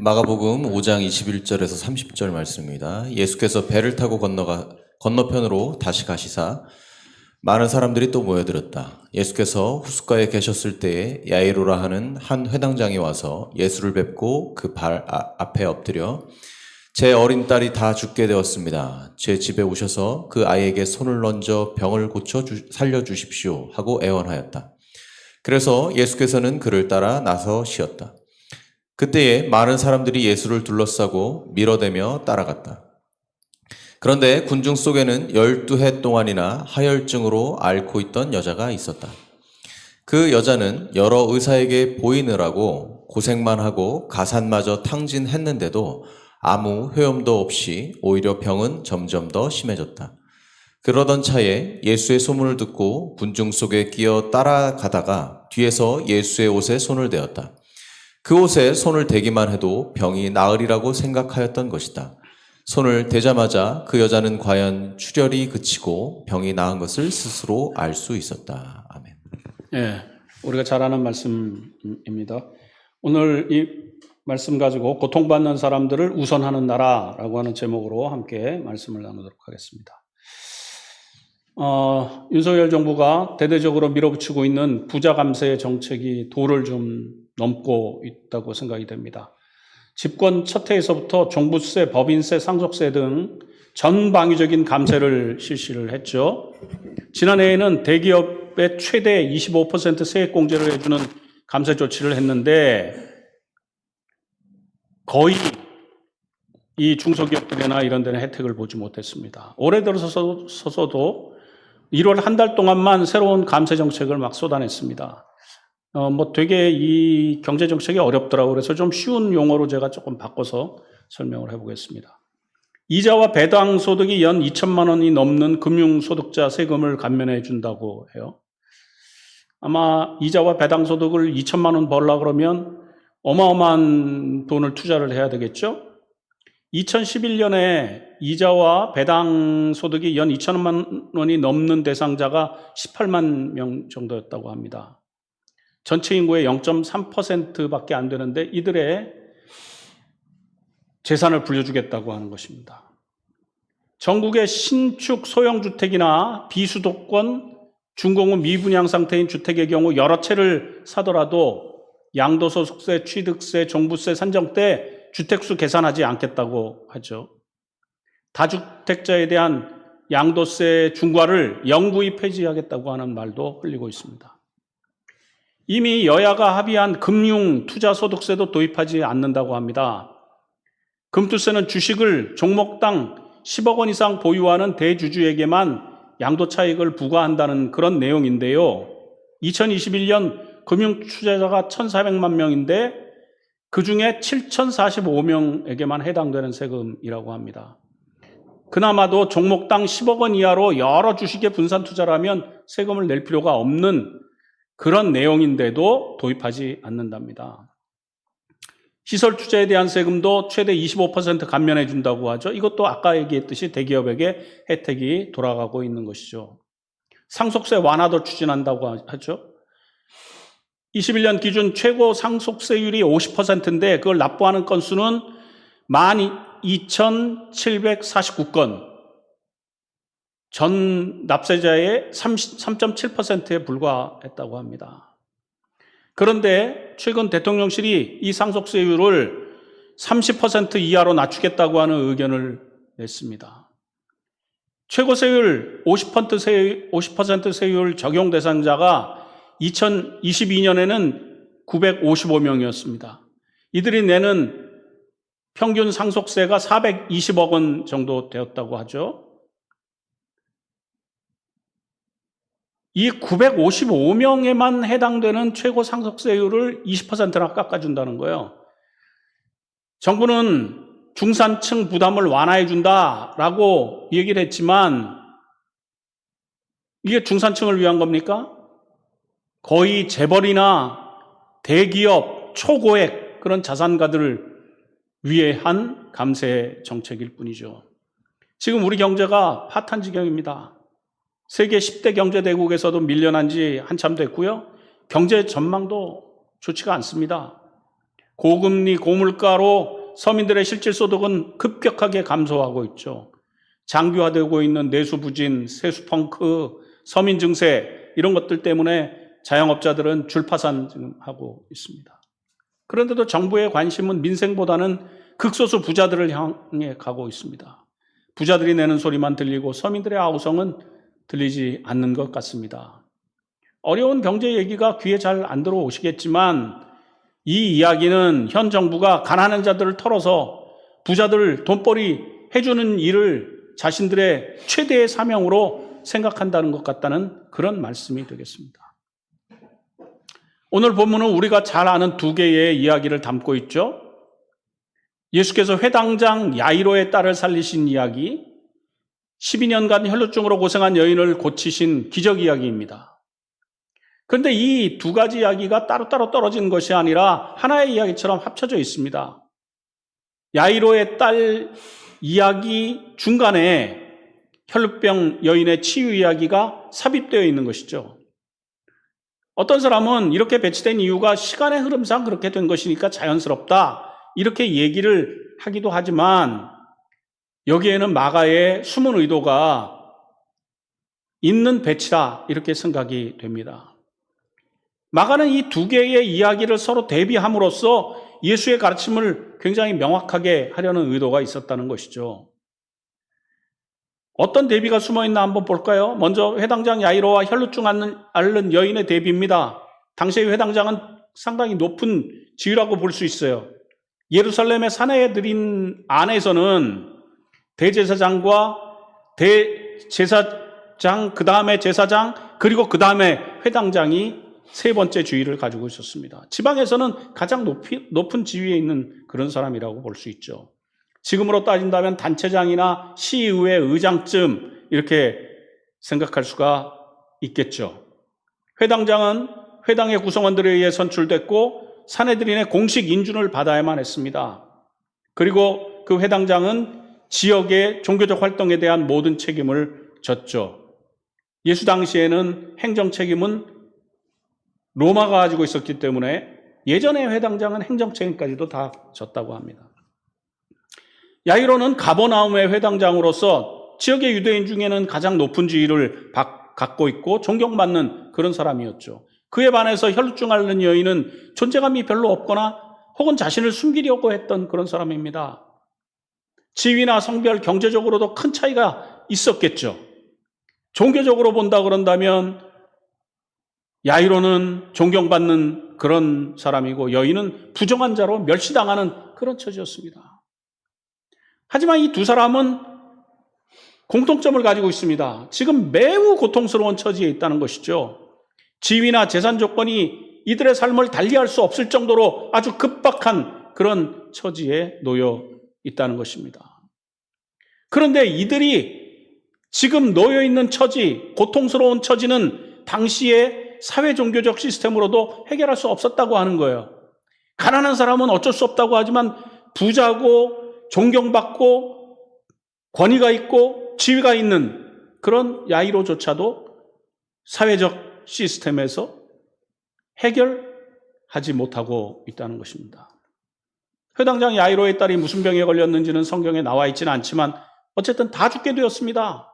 마가복음 5장 21절에서 30절 말씀입니다. 예수께서 배를 타고 건너가 건너편으로 다시 가시사 많은 사람들이 또 모여들었다. 예수께서 후숫가에 계셨을 때에 야이로라 하는 한 회당장이 와서 예수를 뵙고 그 발 앞에 엎드려 제 어린 딸이 다 죽게 되었습니다. 제 집에 오셔서 그 아이에게 손을 얹어 병을 고쳐 주, 살려 주십시오 하고 애원하였다. 그래서 예수께서는 그를 따라 나서 쉬었다. 그때에 많은 사람들이 예수를 둘러싸고 밀어대며 따라갔다. 그런데 군중 속에는 12해 동안이나 하혈증으로 앓고 있던 여자가 있었다. 그 여자는 여러 의사에게 보이느라고 고생만 하고 가산마저 탕진했는데도 아무 효험도 없이 오히려 병은 점점 더 심해졌다. 그러던 차에 예수의 소문을 듣고 군중 속에 끼어 따라가다가 뒤에서 예수의 옷에 손을 대었다. 그 옷에 손을 대기만 해도 병이 나으리라고 생각하였던 것이다. 손을 대자마자 그 여자는 과연 출혈이 그치고 병이 나은 것을 스스로 알 수 있었다. 아멘. 예, 우리가 잘 아는 말씀입니다. 오늘 이 말씀 가지고 고통받는 사람들을 우선하는 나라라고 하는 제목으로 함께 말씀을 나누도록 하겠습니다. 어, 윤석열 정부가 대대적으로 밀어붙이고 있는 부자 감세 정책이 도를 좀 넘고 있다고 생각이 됩니다. 집권 첫 해에서부터 종부세, 법인세, 상속세 등 전방위적인 감세를 실시를 했죠. 지난해에는 대기업의 최대 25% 세액 공제를 해주는 감세 조치를 했는데 거의 이 중소기업들이나 이런 데는 혜택을 보지 못했습니다. 올해 들어서도 1월 한 달 동안만 새로운 감세 정책을 막 쏟아냈습니다. 어, 뭐 되게 이 경제 정책이 어렵더라고요. 그래서 좀 쉬운 용어로 제가 조금 바꿔서 설명을 해보겠습니다. 이자와 배당 소득이 연 2천만 원이 넘는 금융소득자 세금을 감면해 준다고 해요. 아마 이자와 배당 소득을 2천만 원 벌라 그러면 어마어마한 돈을 투자를 해야 되겠죠? 2011년에 이자와 배당 소득이 연 2천만 원이 넘는 대상자가 18만 명 정도였다고 합니다. 전체 인구의 0.3%밖에 안 되는데 이들의 재산을 불려주겠다고 하는 것입니다. 전국의 신축 소형주택이나 비수도권 중공업 미분양 상태인 주택의 경우 여러 채를 사더라도 양도소득세, 취득세, 종부세 산정 때 주택수 계산하지 않겠다고 하죠. 다주택자에 대한 양도세 중과를 영구히 폐지하겠다고 하는 말도 흘리고 있습니다. 이미 여야가 합의한 금융 투자 소득세도 도입하지 않는다고 합니다. 금투세는 주식을 종목당 10억 원 이상 보유하는 대주주에게만 양도 차익을 부과한다는 그런 내용인데요. 2021년 금융 투자자가 1,400만 명인데 그 중에 7,045명에게만 해당되는 세금이라고 합니다. 그나마도 종목당 10억 원 이하로 여러 주식에 분산 투자를 하면 세금을 낼 필요가 없는 그런 내용인데도 도입하지 않는답니다. 시설 투자에 대한 세금도 최대 25% 감면해 준다고 하죠. 이것도 아까 얘기했듯이 대기업에게 혜택이 돌아가고 있는 것이죠. 상속세 완화도 추진한다고 하죠. 21년 기준 최고 상속세율이 50%인데 그걸 납부하는 건수는 12,749건. 전 납세자의 3.7%에 불과했다고 합니다. 그런데 최근 대통령실이 이 상속세율을 30% 이하로 낮추겠다고 하는 의견을 냈습니다. 최고세율 50% 세율, 50% 세율 적용 대상자가 2022년에는 955명이었습니다. 이들이 내는 평균 상속세가 420억 원 정도 되었다고 하죠. 이 955명에만 해당되는 최고 상속세율을 20%나 깎아준다는 거예요. 정부는 중산층 부담을 완화해 준다라고 얘기를 했지만 이게 중산층을 위한 겁니까? 거의 재벌이나 대기업 초고액 그런 자산가들을 위해 한 감세 정책일 뿐이죠. 지금 우리 경제가 파탄 지경입니다. 세계 10대 경제대국에서도 밀려난 지 한참 됐고요. 경제 전망도 좋지가 않습니다. 고금리, 고물가로 서민들의 실질 소득은 급격하게 감소하고 있죠. 장기화되고 있는 내수 부진, 세수 펑크, 서민 증세 이런 것들 때문에 자영업자들은 줄파산 지금 하고 있습니다. 그런데도 정부의 관심은 민생보다는 극소수 부자들을 향해 가고 있습니다. 부자들이 내는 소리만 들리고 서민들의 아우성은 들리지 않는 것 같습니다. 어려운 경제 얘기가 귀에 잘 안 들어오시겠지만 이 이야기는 현 정부가 가난한 자들을 털어서 부자들 돈벌이 해주는 일을 자신들의 최대의 사명으로 생각한다는 것 같다는 그런 말씀이 되겠습니다. 오늘 본문은 우리가 잘 아는 두 개의 이야기를 담고 있죠. 예수께서 회당장 야이로의 딸을 살리신 이야기, 12년간 혈루증으로 고생한 여인을 고치신 기적 이야기입니다. 그런데 이 두 가지 이야기가 따로따로 떨어진 것이 아니라 하나의 이야기처럼 합쳐져 있습니다. 야이로의 딸 이야기 중간에 혈루병 여인의 치유 이야기가 삽입되어 있는 것이죠. 어떤 사람은 이렇게 배치된 이유가 시간의 흐름상 그렇게 된 것이니까 자연스럽다. 이렇게 얘기를 하기도 하지만 여기에는 마가의 숨은 의도가 있는 배치다. 이렇게 생각이 됩니다. 마가는 이 두 개의 이야기를 서로 대비함으로써 예수의 가르침을 굉장히 명확하게 하려는 의도가 있었다는 것이죠. 어떤 대비가 숨어 있나 한번 볼까요? 먼저 회당장 야이로와 혈루증 앓는 여인의 대비입니다. 당시의 회당장은 상당히 높은 지위라고 볼 수 있어요. 예루살렘의 사내에 들인 안에서는 대제사장과 대제사장, 그 다음에 제사장, 그리고 그 다음에 회당장이 세 번째 지위를 가지고 있었습니다. 지방에서는 가장 높이, 높은 지위에 있는 그런 사람이라고 볼 수 있죠. 지금으로 따진다면 단체장이나 시의회 의장쯤 이렇게 생각할 수가 있겠죠. 회당장은 회당의 구성원들에 의해 선출됐고 사내들인의 공식 인준을 받아야만 했습니다. 그리고 그 회당장은 지역의 종교적 활동에 대한 모든 책임을 졌죠. 예수 당시에는 행정 책임은 로마가 가지고 있었기 때문에 예전의 회당장은 행정 책임까지도 다 졌다고 합니다. 야이로는 가버나움의 회당장으로서 지역의 유대인 중에는 가장 높은 지위를 갖고 있고 존경받는 그런 사람이었죠. 그에 반해서 앓는 여인은 존재감이 별로 없거나 혹은 자신을 숨기려고 했던 그런 사람입니다. 지위나 성별, 경제적으로도 큰 차이가 있었겠죠. 종교적으로 본다 그런다면 야이로는 존경받는 그런 사람이고 여인은 부정한 자로 멸시당하는 그런 처지였습니다. 하지만 이 두 사람은 공통점을 가지고 있습니다. 지금 매우 고통스러운 처지에 있다는 것이죠. 지위나 재산 조건이 이들의 삶을 달리할 수 없을 정도로 아주 급박한 그런 처지에 놓여 있다는 것입니다. 그런데 이들이 지금 놓여 있는 처지, 고통스러운 처지는 당시의 사회 종교적 시스템으로도 해결할 수 없었다고 하는 거예요. 가난한 사람은 어쩔 수 없다고 하지만 부자고 존경받고 권위가 있고 지위가 있는 그런 야이로조차도 사회적 시스템에서 해결하지 못하고 있다는 것입니다. 회당장 야이로의 딸이 무슨 병에 걸렸는지는 성경에 나와 있지는 않지만 어쨌든 다 죽게 되었습니다.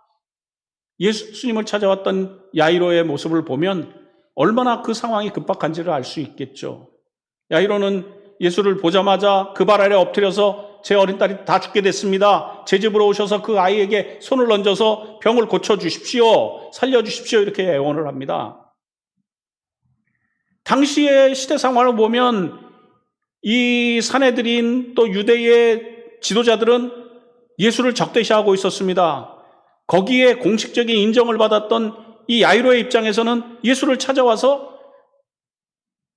예수님을 찾아왔던 야이로의 모습을 보면 얼마나 그 상황이 급박한지를 알 수 있겠죠. 야이로는 예수를 보자마자 그 발 아래 엎드려서 제 어린 딸이 다 죽게 됐습니다. 제 집으로 오셔서 그 아이에게 손을 얹어서 병을 고쳐 주십시오. 살려 주십시오. 이렇게 애원을 합니다. 당시의 시대 상황을 보면 이 사내들인 또 유대의 지도자들은 예수를 적대시하고 있었습니다. 거기에 공식적인 인정을 받았던 이 야이로의 입장에서는 예수를 찾아와서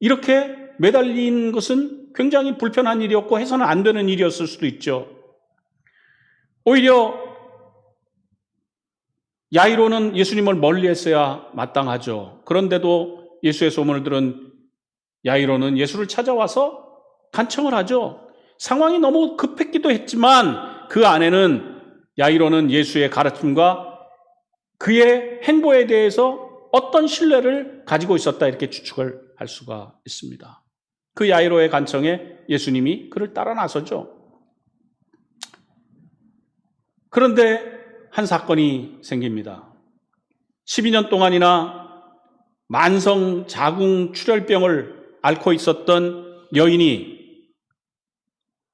이렇게 매달린 것은 굉장히 불편한 일이었고 해서는 안 되는 일이었을 수도 있죠. 오히려 야이로는 예수님을 멀리 했어야 마땅하죠. 그런데도 예수의 소문을 들은 야이로는 예수를 찾아와서 간청을 하죠. 상황이 너무 급했기도 했지만 그 안에는 야이로는 예수의 가르침과 그의 행보에 대해서 어떤 신뢰를 가지고 있었다 이렇게 추측을 할 수가 있습니다. 그 야이로의 간청에 예수님이 그를 따라 나서죠. 그런데 한 사건이 생깁니다. 12년 동안이나 만성 자궁 출혈병을 앓고 있었던 여인이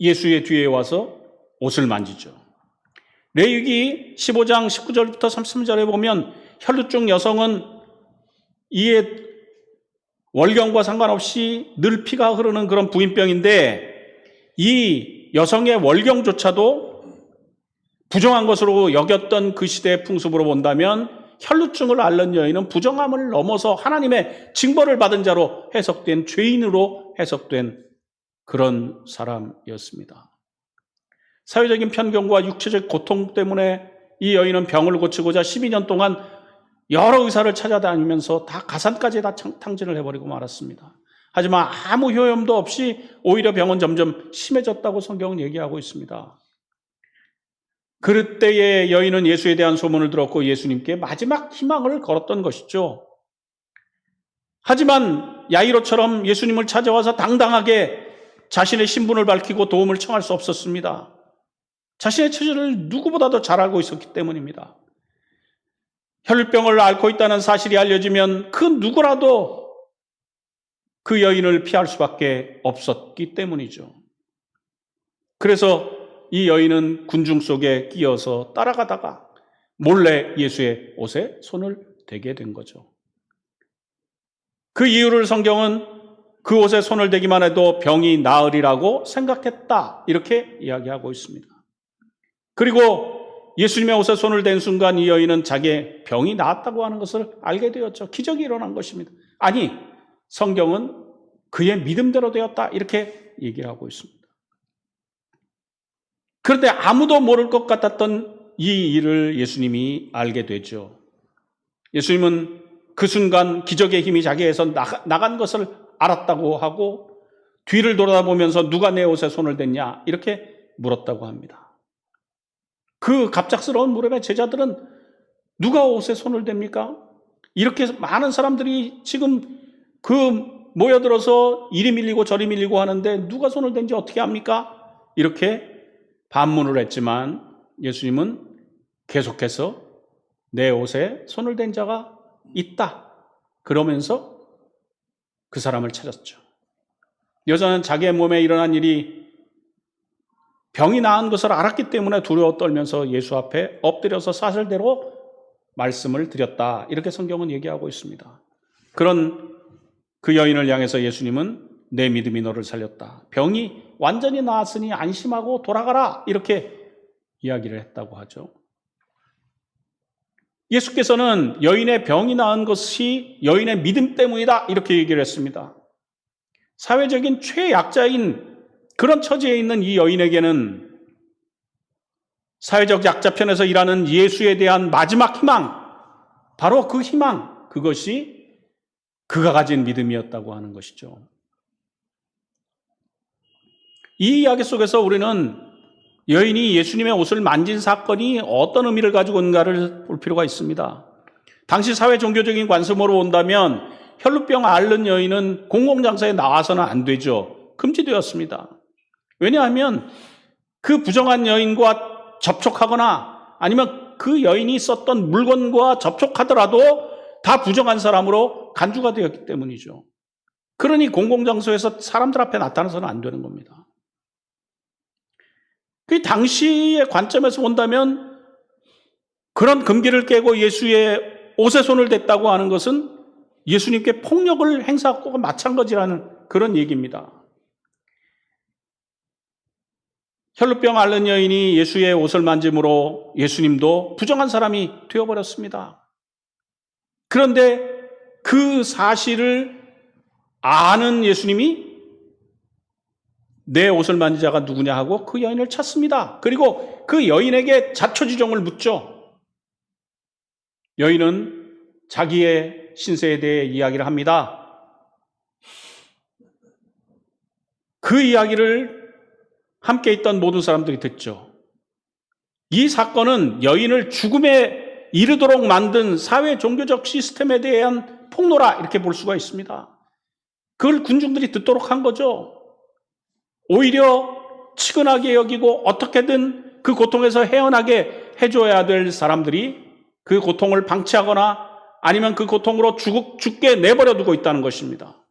예수의 뒤에 와서 옷을 만지죠. 레위기 15장 19절부터 33절에 보면 혈루증 여성은 이에 월경과 상관없이 늘 피가 흐르는 그런 부인병인데 이 여성의 월경조차도 부정한 것으로 여겼던 그 시대의 풍습으로 본다면 혈루증을 앓는 여인은 부정함을 넘어서 하나님의 징벌을 받은 자로 해석된 죄인으로 해석된 그런 사람이었습니다. 사회적인 편견과 육체적 고통 때문에 이 여인은 병을 고치고자 12년 동안 여러 의사를 찾아다니면서 다 가산까지 다 탕진을 해버리고 말았습니다. 하지만 아무 효험도 없이 오히려 병은 점점 심해졌다고 성경은 얘기하고 있습니다. 그때의 여인은 예수에 대한 소문을 들었고 예수님께 마지막 희망을 걸었던 것이죠. 하지만 야이로처럼 예수님을 찾아와서 당당하게 자신의 신분을 밝히고 도움을 청할 수 없었습니다. 자신의 처지를 누구보다도 잘 알고 있었기 때문입니다. 혈병을 앓고 있다는 사실이 알려지면 그 누구라도 그 여인을 피할 수밖에 없었기 때문이죠. 그래서 이 여인은 군중 속에 끼어서 따라가다가 몰래 예수의 옷에 손을 대게 된 거죠. 그 이유를 성경은 그 옷에 손을 대기만 해도 병이 나으리라고 생각했다. 이렇게 이야기하고 있습니다. 그리고 예수님의 옷에 손을 댄 순간 이 여인은 자기의 병이 나았다고 하는 것을 알게 되었죠. 기적이 일어난 것입니다. 아니, 성경은 그의 믿음대로 되었다. 이렇게 얘기하고 있습니다. 그런데 아무도 모를 것 같았던 이 일을 예수님이 알게 되죠. 예수님은 그 순간 기적의 힘이 자기에서 나간 것을 알았다고 하고 뒤를 돌아보면서 누가 내 옷에 손을 댔냐 이렇게 물었다고 합니다. 그 갑작스러운 물음에 제자들은 누가 옷에 손을 댑니까? 이렇게 많은 사람들이 지금 그 모여들어서 이리 밀리고 저리 밀리고 하는데 누가 손을 댄지 어떻게 합니까? 이렇게 반문을 했지만 예수님은 계속해서 내 옷에 손을 댄 자가 있다. 그러면서 그 사람을 찾았죠. 여자는 자기의 몸에 일어난 일이 병이 나은 것을 알았기 때문에 두려워 떨면서 예수 앞에 엎드려서 사실대로 말씀을 드렸다. 이렇게 성경은 얘기하고 있습니다. 그런 그 여인을 향해서 예수님은 내 믿음이 너를 살렸다. 병이 완전히 나았으니 안심하고 돌아가라. 이렇게 이야기를 했다고 하죠. 예수께서는 여인의 병이 나은 것이 여인의 믿음 때문이다. 이렇게 얘기를 했습니다. 사회적인 최약자인 그런 처지에 있는 이 여인에게는 사회적 약자편에서 일하는 예수에 대한 마지막 희망, 바로 그 희망, 그것이 그가 가진 믿음이었다고 하는 것이죠. 이 이야기 속에서 우리는 여인이 예수님의 옷을 만진 사건이 어떤 의미를 가지고 있는가를 볼 필요가 있습니다. 당시 사회 종교적인 관점으로 본다면 혈루병 앓는 여인은 공공장소에 나와서는 안 되죠. 금지되었습니다. 왜냐하면 그 부정한 여인과 접촉하거나 아니면 그 여인이 썼던 물건과 접촉하더라도 다 부정한 사람으로 간주가 되었기 때문이죠. 그러니 공공장소에서 사람들 앞에 나타나서는 안 되는 겁니다. 그 당시의 관점에서 본다면 그런 금기를 깨고 예수의 옷에 손을 댔다고 하는 것은 예수님께 폭력을 행사하고 마찬가지라는 그런 얘기입니다. 혈루병 앓는 여인이 예수의 옷을 만짐으로 예수님도 부정한 사람이 되어버렸습니다. 그런데 그 사실을 아는 예수님이 내 옷을 만진 자가 누구냐 하고 그 여인을 찾습니다. 그리고 그 여인에게 자초지종을 묻죠. 여인은 자기의 신세에 대해 이야기를 합니다. 그 이야기를 함께 있던 모든 사람들이 듣죠. 이 사건은 여인을 죽음에 이르도록 만든 사회 종교적 시스템에 대한 폭로라 이렇게 볼 수가 있습니다. 그걸 군중들이 듣도록 한 거죠. 오히려 치근하게 여기고 어떻게든 그 고통에서 헤어나게 해줘야 될 사람들이 그 고통을 방치하거나 아니면 그 고통으로 죽, 죽게 내버려 두고 있다는 것입니다.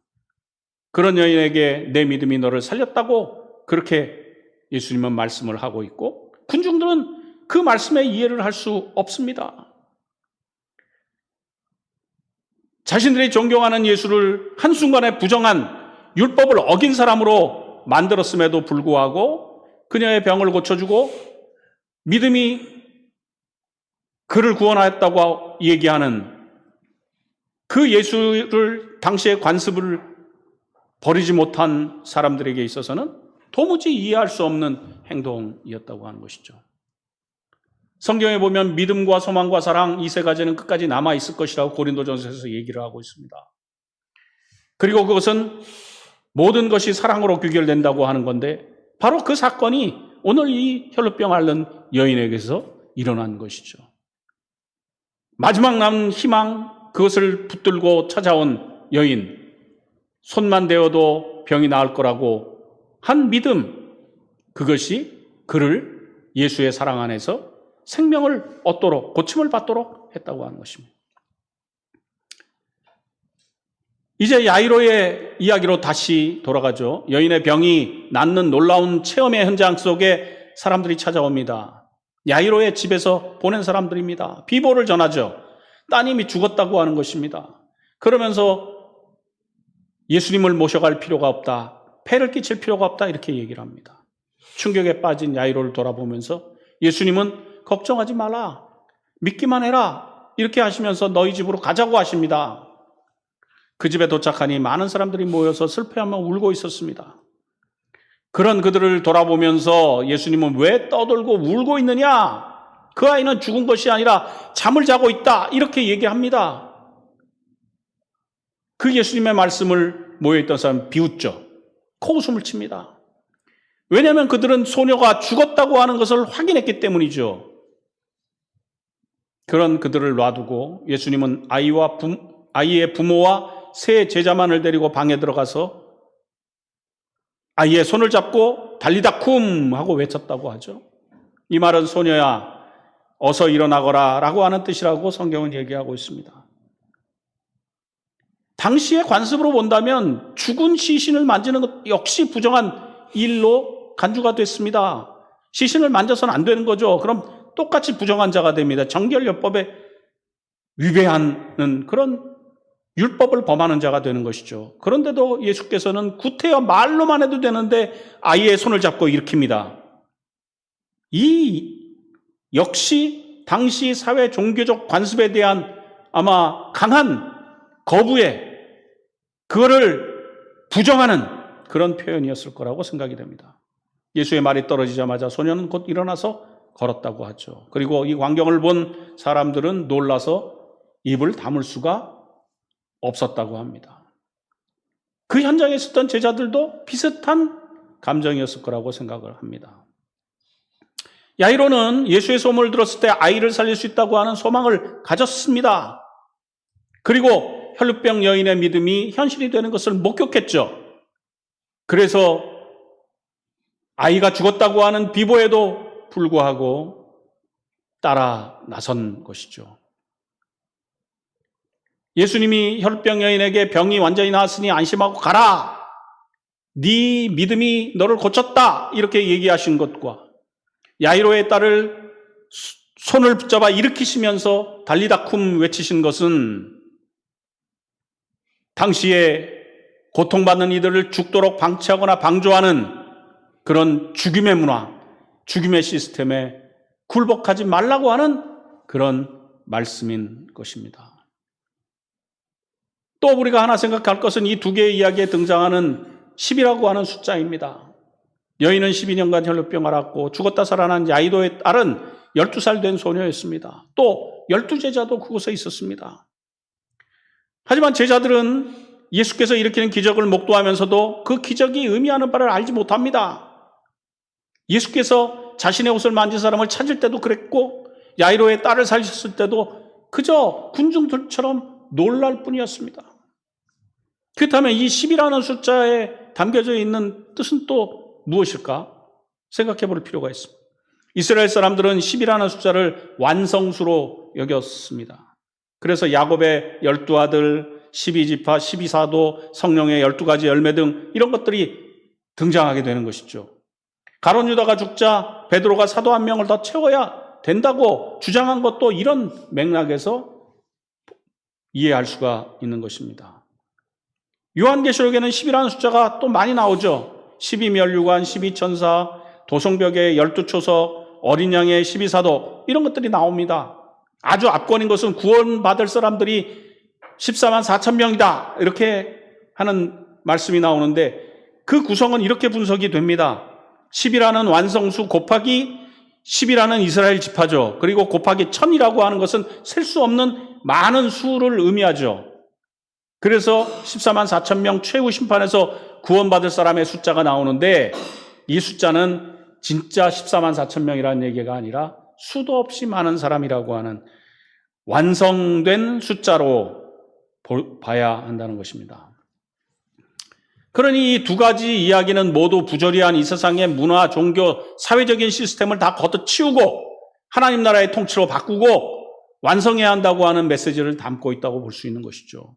그런 여인에게 내 믿음이 너를 살렸다고 그렇게 예수님은 말씀을 하고 있고 군중들은 그 말씀에 이해를 할 수 없습니다. 자신들이 존경하는 예수를 한순간에 부정한 율법을 어긴 사람으로 만들었음에도 불구하고 그녀의 병을 고쳐주고 믿음이 그를 구원하였다고 얘기하는 그 예수를 당시의 관습을 버리지 못한 사람들에게 있어서는 도무지 이해할 수 없는 행동이었다고 하는 것이죠. 성경에 보면 믿음과 소망과 사랑 이 세 가지는 끝까지 남아 있을 것이라고 고린도전서에서 얘기를 하고 있습니다. 그리고 그것은 모든 것이 사랑으로 귀결된다고 하는 건데 바로 그 사건이 오늘 이 혈루병 앓는 여인에게서 일어난 것이죠. 마지막 남은 희망 그것을 붙들고 찾아온 여인 손만 대어도 병이 나을 거라고 한 믿음 그것이 그를 예수의 사랑 안에서 생명을 얻도록 고침을 받도록 했다고 하는 것입니다. 이제 야이로의 이야기로 다시 돌아가죠. 여인의 병이 낫는 놀라운 체험의 현장 속에 사람들이 찾아옵니다. 야이로의 집에서 보낸 사람들입니다. 비보를 전하죠. 따님이 죽었다고 하는 것입니다. 그러면서 예수님을 모셔갈 필요가 없다. 폐를 끼칠 필요가 없다. 이렇게 얘기를 합니다. 충격에 빠진 야이로를 돌아보면서 예수님은 걱정하지 마라. 믿기만 해라. 이렇게 하시면서 너희 집으로 가자고 하십니다. 그 집에 도착하니 많은 사람들이 모여서 슬퍼하며 울고 있었습니다. 그런 그들을 돌아보면서 예수님은 왜 떠들고 울고 있느냐? 그 아이는 죽은 것이 아니라 잠을 자고 있다. 이렇게 얘기합니다. 그 예수님의 말씀을 모여있던 사람 비웃죠. 코웃음을 칩니다. 왜냐하면 그들은 소녀가 죽었다고 하는 것을 확인했기 때문이죠. 그런 그들을 놔두고 예수님은 아이와 부, 아이의 부모와 세 제자만을 데리고 방에 들어가서 아이의 손을 잡고 달리다 쿰 하고 외쳤다고 하죠. 이 말은 소녀야 어서 일어나거라 라고 하는 뜻이라고 성경은 얘기하고 있습니다. 당시의 관습으로 본다면 죽은 시신을 만지는 것 역시 부정한 일로 간주가 됐습니다. 시신을 만져서는 안 되는 거죠. 그럼 똑같이 부정한 자가 됩니다. 정결요법에 위배하는 그런 율법을 범하는 자가 되는 것이죠. 그런데도 예수께서는 구태여 말로만 해도 되는데 아이의 손을 잡고 일으킵니다. 이 역시 당시 사회 종교적 관습에 대한 아마 강한 거부에 그거를 부정하는 그런 표현이었을 거라고 생각이 됩니다. 예수의 말이 떨어지자마자 소녀는 곧 일어나서 걸었다고 하죠. 그리고 이 광경을 본 사람들은 놀라서 입을 다물 수가 없었다고 합니다. 그 현장에 있었던 제자들도 비슷한 감정이었을 거라고 생각을 합니다. 야이로는 예수의 소문을 들었을 때 아이를 살릴 수 있다고 하는 소망을 가졌습니다. 그리고 혈루병 여인의 믿음이 현실이 되는 것을 목격했죠. 그래서 아이가 죽었다고 하는 비보에도 불구하고 따라 나선 것이죠. 예수님이 혈병 여인에게 병이 완전히 나았으니 안심하고 가라. 네 믿음이 너를 고쳤다. 이렇게 얘기하신 것과 야이로의 딸을 손을 붙잡아 일으키시면서 달리다쿰 외치신 것은 당시에 고통받는 이들을 죽도록 방치하거나 방조하는 그런 죽임의 문화, 죽임의 시스템에 굴복하지 말라고 하는 그런 말씀인 것입니다. 또 우리가 하나 생각할 것은 이 두 개의 이야기에 등장하는 10이라고 하는 숫자입니다. 여인은 12년간 혈루병 앓았고 죽었다 살아난 야이도의 딸은 12살 된 소녀였습니다. 또 12제자도 그곳에 있었습니다. 하지만 제자들은 예수께서 일으키는 기적을 목도하면서도 그 기적이 의미하는 바를 알지 못합니다. 예수께서 자신의 옷을 만진 사람을 찾을 때도 그랬고 야이로의 딸을 살렸을 때도 그저 군중들처럼 놀랄 뿐이었습니다. 그렇다면 이 10이라는 숫자에 담겨져 있는 뜻은 또 무엇일까? 생각해 볼 필요가 있습니다. 이스라엘 사람들은 10이라는 숫자를 완성수로 여겼습니다. 그래서 야곱의 열두 아들, 12지파, 12사도, 성령의 12가지 열매 등 이런 것들이 등장하게 되는 것이죠. 가론 유다가 죽자 베드로가 사도 한 명을 더 채워야 된다고 주장한 것도 이런 맥락에서 이해할 수가 있는 것입니다. 요한계시록에는 10이라는 숫자가 또 많이 나오죠. 12멸류관, 12천사, 도성벽의 12초석, 어린 양의 12사도 이런 것들이 나옵니다. 아주 압권인 것은 구원받을 사람들이 14만 4천 명이다. 이렇게 하는 말씀이 나오는데 그 구성은 이렇게 분석이 됩니다. 10이라는 완성수 곱하기 10이라는 이스라엘 지파죠. 그리고 곱하기 1000이라고 하는 것은 셀 수 없는 많은 수를 의미하죠. 그래서 14만 4천 명 최후 심판에서 구원받을 사람의 숫자가 나오는데 이 숫자는 진짜 14만 4천 명이라는 얘기가 아니라 수도 없이 많은 사람이라고 하는 완성된 숫자로 볼- 봐야 한다는 것입니다. 그러니 이 두 가지 이야기는 모두 부조리한 이 세상의 문화, 종교, 사회적인 시스템을 다 걷어치우고 하나님 나라의 통치로 바꾸고 완성해야 한다고 하는 메시지를 담고 있다고 볼 수 있는 것이죠.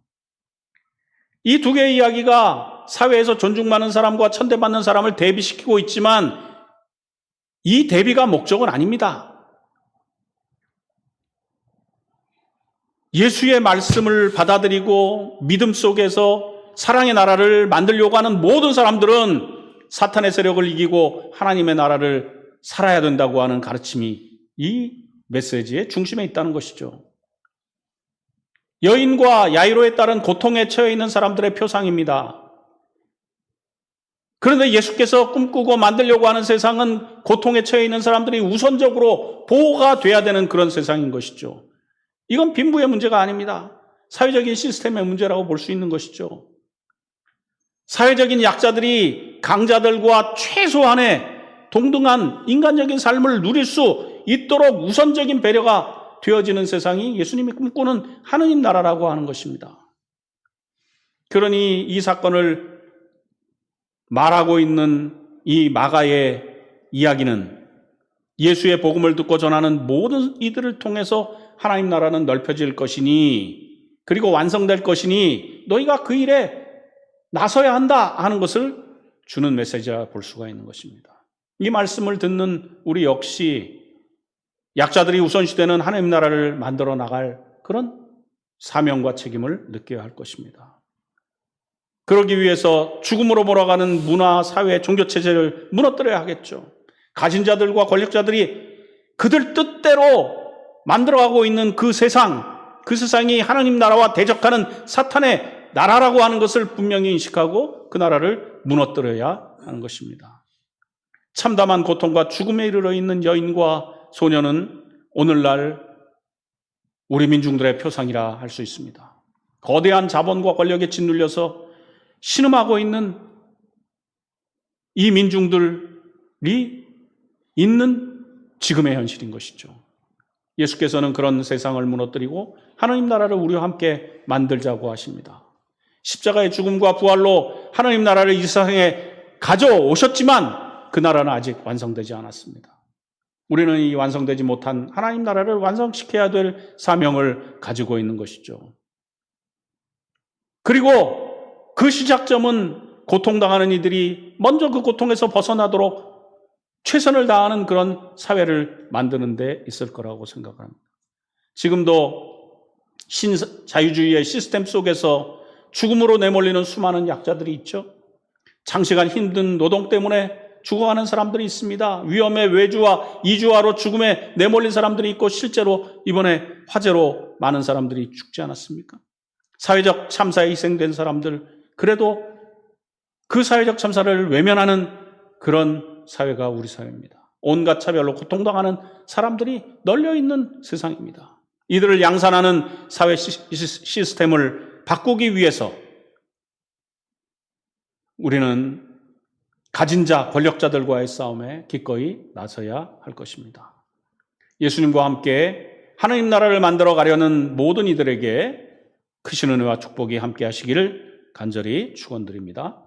이 두 개의 이야기가 사회에서 존중받는 사람과 천대받는 사람을 대비시키고 있지만 이 대비가 목적은 아닙니다. 예수의 말씀을 받아들이고 믿음 속에서 사랑의 나라를 만들려고 하는 모든 사람들은 사탄의 세력을 이기고 하나님의 나라를 살아야 된다고 하는 가르침이 이 메시지의 중심에 있다는 것이죠. 여인과 야이로에 따른 고통에 처해 있는 사람들의 표상입니다. 그런데 예수께서 꿈꾸고 만들려고 하는 세상은 고통에 처해 있는 사람들이 우선적으로 보호가 돼야 되는 그런 세상인 것이죠. 이건 빈부의 문제가 아닙니다. 사회적인 시스템의 문제라고 볼 수 있는 것이죠. 사회적인 약자들이 강자들과 최소한의 동등한 인간적인 삶을 누릴 수 있도록 우선적인 배려가 되어지는 세상이 예수님이 꿈꾸는 하느님 나라라고 하는 것입니다. 그러니 이 사건을 말하고 있는 이 마가의 이야기는 예수의 복음을 듣고 전하는 모든 이들을 통해서 하나님 나라는 넓혀질 것이니 그리고 완성될 것이니 너희가 그 일에 나서야 한다 하는 것을 주는 메시지라 볼 수가 있는 것입니다. 이 말씀을 듣는 우리 역시 약자들이 우선시되는 하나님 나라를 만들어 나갈 그런 사명과 책임을 느껴야 할 것입니다. 그러기 위해서 죽음으로 몰아가는 문화, 사회, 종교 체제를 무너뜨려야 하겠죠. 가진 자들과 권력자들이 그들 뜻대로 만들어가고 있는 그 세상, 그 세상이 하나님 나라와 대적하는 사탄의 나라라고 하는 것을 분명히 인식하고 그 나라를 무너뜨려야 하는 것입니다. 참담한 고통과 죽음에 이르러 있는 여인과 소년은 오늘날 우리 민중들의 표상이라 할 수 있습니다. 거대한 자본과 권력에 짓눌려서 신음하고 있는 이 민중들이 있는 지금의 현실인 것이죠. 예수께서는 그런 세상을 무너뜨리고 하나님 나라를 우리와 함께 만들자고 하십니다. 십자가의 죽음과 부활로 하나님 나라를 이 세상에 가져오셨지만 그 나라는 아직 완성되지 않았습니다. 우리는 이 완성되지 못한 하나님 나라를 완성시켜야 될 사명을 가지고 있는 것이죠. 그리고 그 시작점은 고통당하는 이들이 먼저 그 고통에서 벗어나도록 최선을 다하는 그런 사회를 만드는 데 있을 거라고 생각합니다. 지금도 신 자유주의의 시스템 속에서 죽음으로 내몰리는 수많은 약자들이 있죠. 장시간 힘든 노동 때문에 죽어가는 사람들이 있습니다. 위험의 외주와 이주화로 죽음에 내몰린 사람들이 있고 실제로 이번에 화재로 많은 사람들이 죽지 않았습니까? 사회적 참사에 희생된 사람들 그래도 그 사회적 참사를 외면하는 그런 사회가 우리 사회입니다. 온갖 차별로 고통당하는 사람들이 널려 있는 세상입니다. 이들을 양산하는 사회 시스템을 바꾸기 위해서 우리는 가진 자, 권력자들과의 싸움에 기꺼이 나서야 할 것입니다. 예수님과 함께 하나님 나라를 만들어 가려는 모든 이들에게 크신 은혜와 축복이 함께 하시기를 간절히 축원드립니다.